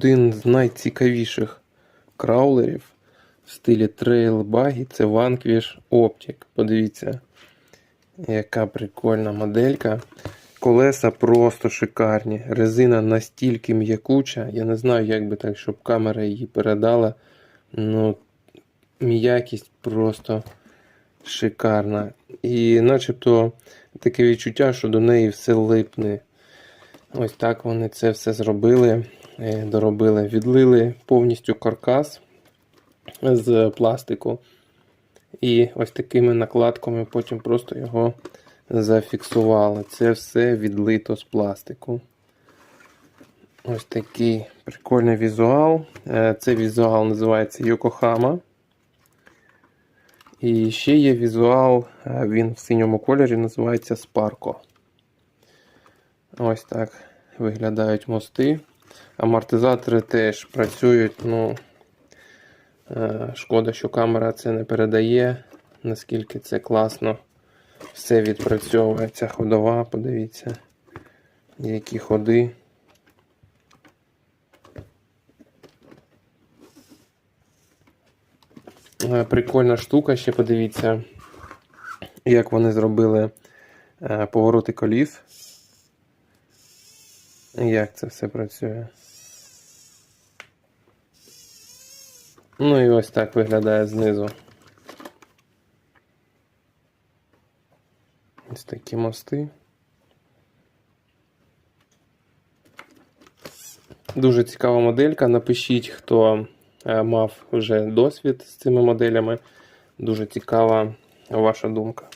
Один з найцікавіших краулерів в стилі Trail Buggy це Vanquish Optic. Подивіться, яка прикольна моделька. Колеса просто шикарні. Резина настільки м'якуча. Я не знаю, як би так, щоб камера її передала. Ну, м'якість просто шикарна. І начебто таке відчуття, що до неї все липне. Ось так вони це все зробили, доробили, відлили повністю каркас з пластику. І ось такими накладками потім просто його зафіксували. Це все відлито з пластику. Ось такий прикольний візуал. Е, Цей візуал називається Йокохама. І ще є візуал, е, він в синьому кольорі називається Спарко. Ось так виглядають мости. Амортизатори теж працюють. Ну, е, шкода, що камера це не передає, наскільки це класно. Все відпрацьовує. Ця ходова, подивіться, які ходи. Е, Прикольна штука, ще подивіться, як вони зробили е, повороти коліс. Як це все працює? Ну і ось так виглядає знизу. Ось такі мости. Дуже цікава моделька. Напишіть, хто е, мав вже досвід з цими моделями. Дуже цікава ваша думка.